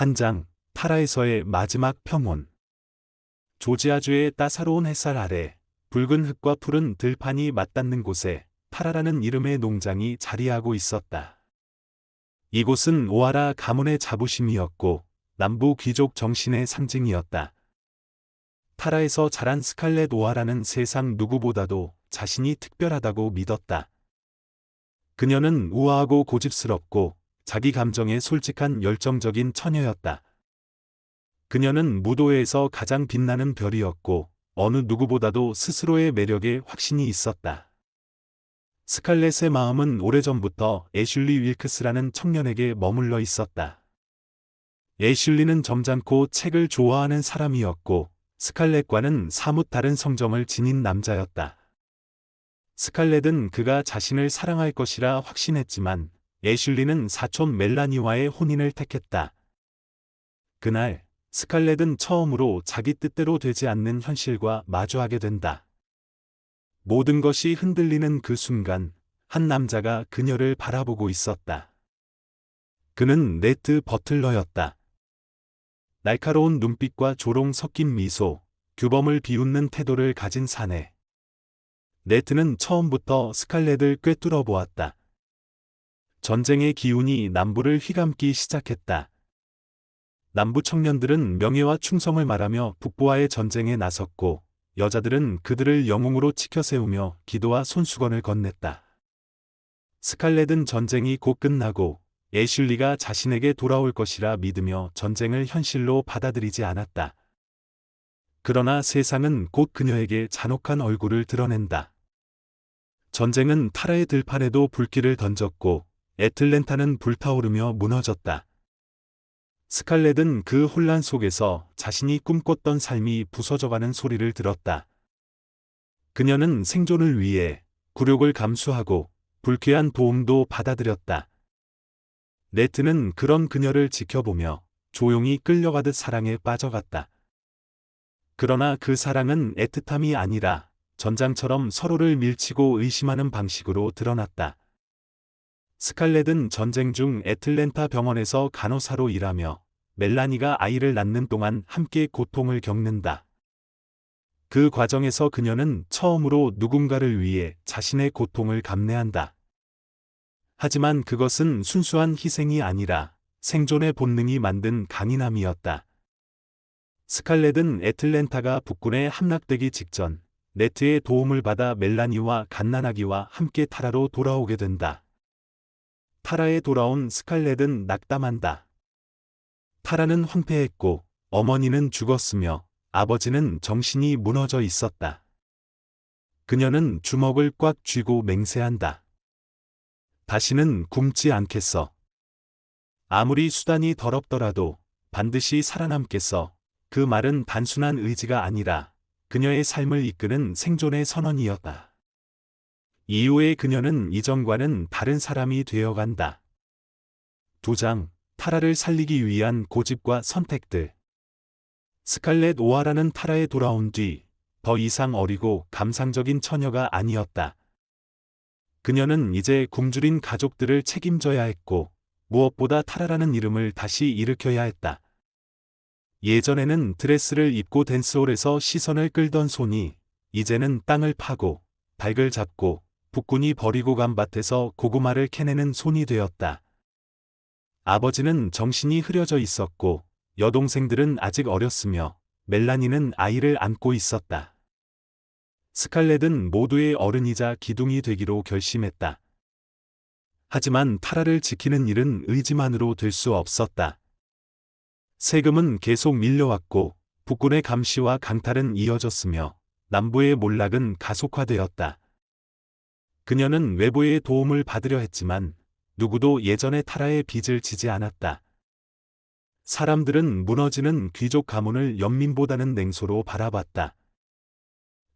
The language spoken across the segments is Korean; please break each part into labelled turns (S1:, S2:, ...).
S1: 한 장, 타라에서의 마지막 평온. 조지아주의 따사로운 햇살 아래 붉은 흙과 푸른 들판이 맞닿는 곳에 타라라는 이름의 농장이 자리하고 있었다. 이곳은 오하라 가문의 자부심이었고 남부 귀족 정신의 상징이었다. 타라에서 자란 스칼렛 오하라는 세상 누구보다도 자신이 특별하다고 믿었다. 그녀는 우아하고 고집스럽고 자기 감정에 솔직한 열정적인 처녀였다. 그녀는 무도회에서 가장 빛나는 별이었고 어느 누구보다도 스스로의 매력에 확신이 있었다. 스칼렛의 마음은 오래전부터 애슐리 윌크스라는 청년에게 머물러 있었다. 애슐리는 점잖고 책을 좋아하는 사람이었고 스칼렛과는 사뭇 다른 성정을 지닌 남자였다. 스칼렛은 그가 자신을 사랑할 것이라 확신했지만 애슐리는 사촌 멜라니와의 혼인을 택했다. 그날 스칼렛은 처음으로 자기 뜻대로 되지 않는 현실과 마주하게 된다. 모든 것이 흔들리는 그 순간 한 남자가 그녀를 바라보고 있었다. 그는 네트 버틀러였다. 날카로운 눈빛과 조롱 섞인 미소, 규범을 비웃는 태도를 가진 사내. 네트는 처음부터 스칼렛을 꿰뚫어 보았다. 전쟁의 기운이 남부를 휘감기 시작했다. 남부 청년들은 명예와 충성을 말하며 북부와의 전쟁에 나섰고 여자들은 그들을 영웅으로 치켜세우며 기도와 손수건을 건넸다. 스칼렛은 전쟁이 곧 끝나고 애슐리가 자신에게 돌아올 것이라 믿으며 전쟁을 현실로 받아들이지 않았다. 그러나 세상은 곧 그녀에게 잔혹한 얼굴을 드러낸다. 전쟁은 타라의 들판에도 불길을 던졌고 애틀랜타는 불타오르며 무너졌다. 스칼렛은 그 혼란 속에서 자신이 꿈꿨던 삶이 부서져가는 소리를 들었다. 그녀는 생존을 위해 굴욕을 감수하고 불쾌한 도움도 받아들였다. 네트는 그런 그녀를 지켜보며 조용히 끌려가듯 사랑에 빠져갔다. 그러나 그 사랑은 애틋함이 아니라 전장처럼 서로를 밀치고 의심하는 방식으로 드러났다. 스칼렛은 전쟁 중 애틀랜타 병원에서 간호사로 일하며 멜라니가 아이를 낳는 동안 함께 고통을 겪는다. 그 과정에서 그녀는 처음으로 누군가를 위해 자신의 고통을 감내한다. 하지만 그것은 순수한 희생이 아니라 생존의 본능이 만든 강인함이었다. 스칼렛은 애틀랜타가 북군에 함락되기 직전 네트의 도움을 받아 멜라니와 갓난아기와 함께 타라로 돌아오게 된다. 타라에 돌아온 스칼렛은 낙담한다. 타라는 황폐했고 어머니는 죽었으며 아버지는 정신이 무너져 있었다. 그녀는 주먹을 꽉 쥐고 맹세한다. 다시는 굶지 않겠어. 아무리 수단이 더럽더라도 반드시 살아남겠어. 그 말은 단순한 의지가 아니라 그녀의 삶을 이끄는 생존의 선언이었다. 이후에 그녀는 이전과는 다른 사람이 되어간다. 두 장, 타라를 살리기 위한 고집과 선택들. 스칼렛 오하라는 타라에 돌아온 뒤 더 이상 어리고 감상적인 처녀가 아니었다. 그녀는 이제 굶주린 가족들을 책임져야 했고 무엇보다 타라라는 이름을 다시 일으켜야 했다. 예전에는 드레스를 입고 댄스홀에서 시선을 끌던 손이 이제는 땅을 파고 닭을 잡고 북군이 버리고 간 밭에서 고구마를 캐내는 손이 되었다. 아버지는 정신이 흐려져 있었고 여동생들은 아직 어렸으며 멜라니는 아이를 안고 있었다. 스칼렛은 모두의 어른이자 기둥이 되기로 결심했다. 하지만 타라를 지키는 일은 의지만으로 될 수 없었다. 세금은 계속 밀려왔고 북군의 감시와 강탈은 이어졌으며 남부의 몰락은 가속화되었다. 그녀는 외부의 도움을 받으려 했지만 누구도 예전의 타라의 빚을 지지 않았다. 사람들은 무너지는 귀족 가문을 연민보다는 냉소로 바라봤다.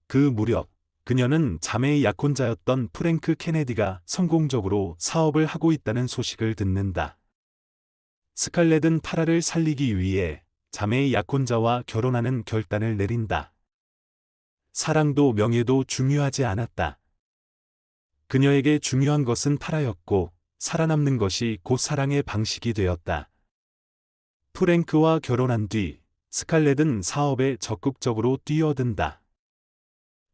S1: 그 무렵 그녀는 자매의 약혼자였던 프랭크 케네디가 성공적으로 사업을 하고 있다는 소식을 듣는다. 스칼렛은 타라를 살리기 위해 자매의 약혼자와 결혼하는 결단을 내린다. 사랑도 명예도 중요하지 않았다. 그녀에게 중요한 것은 타라였고 살아남는 것이 곧 사랑의 방식이 되었다. 프랭크와 결혼한 뒤 스칼렛은 사업에 적극적으로 뛰어든다.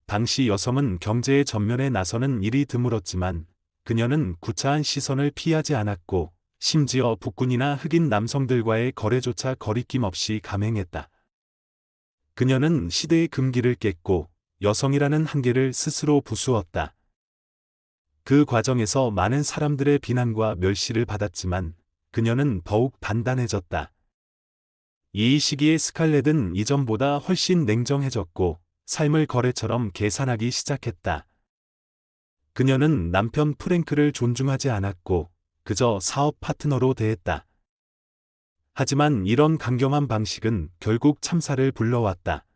S1: 당시 여성은 경제의 전면에 나서는 일이 드물었지만 그녀는 구차한 시선을 피하지 않았고 심지어 북군이나 흑인 남성들과의 거래조차 거리낌 없이 감행했다. 그녀는 시대의 금기를 깼고 여성이라는 한계를 스스로 부수었다. 그 과정에서 많은 사람들의 비난과 멸시를 받았지만 그녀는 더욱 단단해졌다. 이 시기에 스칼렛은 이전보다 훨씬 냉정해졌고 삶을 거래처럼 계산하기 시작했다. 그녀는 남편 프랭크를 존중하지 않았고 그저 사업 파트너로 대했다. 하지만 이런 강경한 방식은 결국 참사를 불러왔다.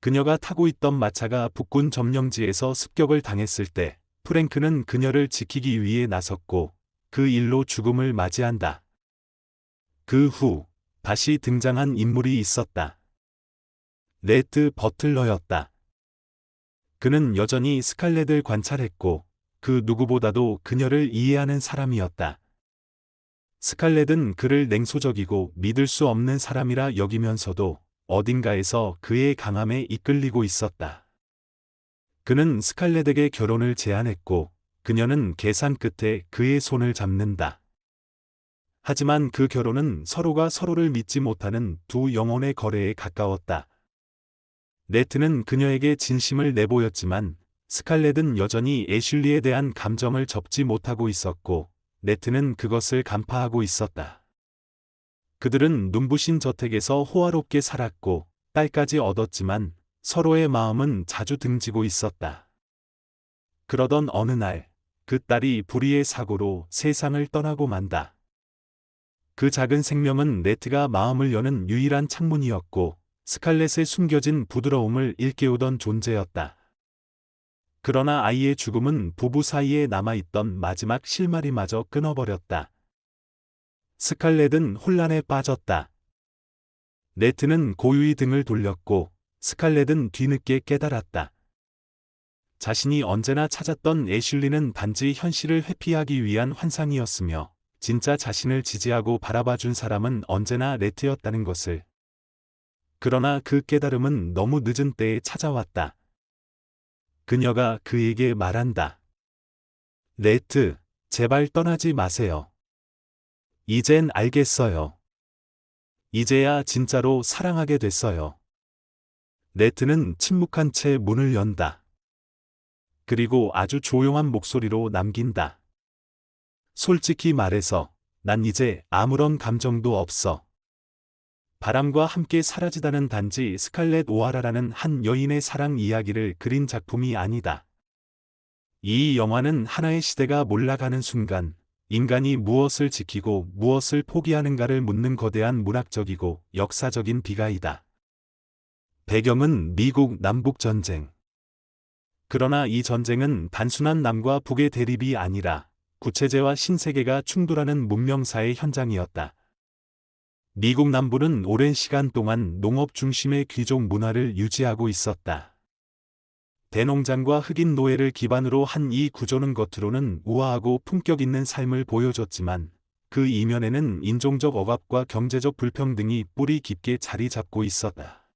S1: 그녀가 타고 있던 마차가 북군 점령지에서 습격을 당했을 때 프랭크는 그녀를 지키기 위해 나섰고 그 일로 죽음을 맞이한다. 그 후 다시 등장한 인물이 있었다. 레트 버틀러였다. 그는 여전히 스칼렛을 관찰했고 그 누구보다도 그녀를 이해하는 사람이었다. 스칼렛은 그를 냉소적이고 믿을 수 없는 사람이라 여기면서도 어딘가에서 그의 강함에 이끌리고 있었다. 그는 스칼렛에게 결혼을 제안했고 그녀는 계산 끝에 그의 손을 잡는다. 하지만 그 결혼은 서로가 서로를 믿지 못하는 두 영혼의 거래에 가까웠다. 네트는 그녀에게 진심을 내보였지만 스칼렛은 여전히 애슐리에 대한 감정을 접지 못하고 있었고 네트는 그것을 간파하고 있었다. 그들은 눈부신 저택에서 호화롭게 살았고 딸까지 얻었지만 서로의 마음은 자주 등지고 있었다. 그러던 어느 날 그 딸이 불의의 사고로 세상을 떠나고 만다. 그 작은 생명은 네트가 마음을 여는 유일한 창문이었고 스칼렛의 숨겨진 부드러움을 일깨우던 존재였다. 그러나 아이의 죽음은 부부 사이에 남아있던 마지막 실마리마저 끊어버렸다. 스칼렛은 혼란에 빠졌다. 네트는 고유의 등을 돌렸고 스칼렛은 뒤늦게 깨달았다. 자신이 언제나 찾았던 애슐리는 단지 현실을 회피하기 위한 환상이었으며 진짜 자신을 지지하고 바라봐준 사람은 언제나 레트였다는 것을. 그러나 그 깨달음은 너무 늦은 때에 찾아왔다. 그녀가 그에게 말한다. 레트, 제발 떠나지 마세요. 이젠 알겠어요. 이제야 진짜로 사랑하게 됐어요. 레트는 침묵한 채 문을 연다. 그리고 아주 조용한 목소리로 남긴다. 솔직히 말해서 난 이제 아무런 감정도 없어. 바람과 함께 사라지다는 단지 스칼렛 오하라라는 한 여인의 사랑 이야기를 그린 작품이 아니다. 이 영화는 하나의 시대가 몰라가는 순간 인간이 무엇을 지키고 무엇을 포기하는가를 묻는 거대한 문학적이고 역사적인 비가이다. 배경은 미국 남북전쟁. 그러나 이 전쟁은 단순한 남과 북의 대립이 아니라 구체제와 신세계가 충돌하는 문명사의 현장이었다. 미국 남부는 오랜 시간 동안 농업 중심의 귀족 문화를 유지하고 있었다. 대농장과 흑인 노예를 기반으로 한 이 구조는 겉으로는 우아하고 품격 있는 삶을 보여줬지만 그 이면에는 인종적 억압과 경제적 불평등이 뿌리 깊게 자리 잡고 있었다.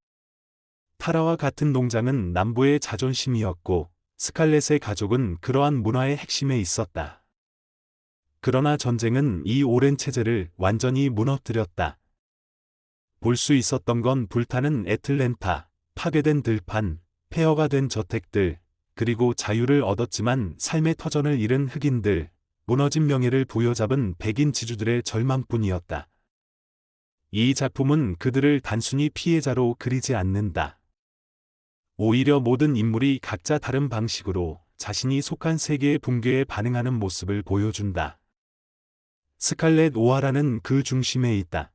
S1: 타라와 같은 농장은 남부의 자존심이었고 스칼렛의 가족은 그러한 문화의 핵심에 있었다. 그러나 전쟁은 이 오랜 체제를 완전히 무너뜨렸다. 볼 수 있었던 건 불타는 애틀랜타, 파괴된 들판, 폐허가 된 저택들, 그리고 자유를 얻었지만 삶의 터전을 잃은 흑인들, 무너진 명예를 부여잡은 백인 지주들의 절망뿐이었다. 이 작품은 그들을 단순히 피해자로 그리지 않는다. 오히려 모든 인물이 각자 다른 방식으로 자신이 속한 세계의 붕괴에 반응하는 모습을 보여준다. 스칼렛 오하라는 그 중심에 있다.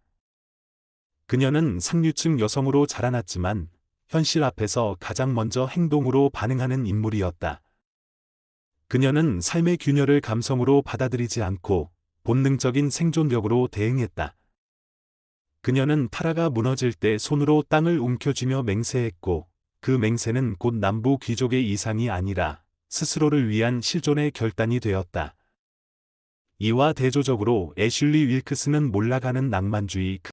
S1: 그녀는 상류층 여성으로 자라났지만 현실 앞에서 가장 먼저 행동으로 반응하는 인물이었다. 그녀는 삶의 균열을 감성으로 받아들이지 않고 본능적인 생존력으로 대응했다. 그녀는 타라가 무너질 때 손으로 땅을 움켜쥐며 맹세했고 그 맹세는 곧 남부 귀족의 이상이 아니라 스스로를 위한 실존의 결단이 되었다. 이와 대조적으로 애슐리 윌크스는 몰라가는 낭만주의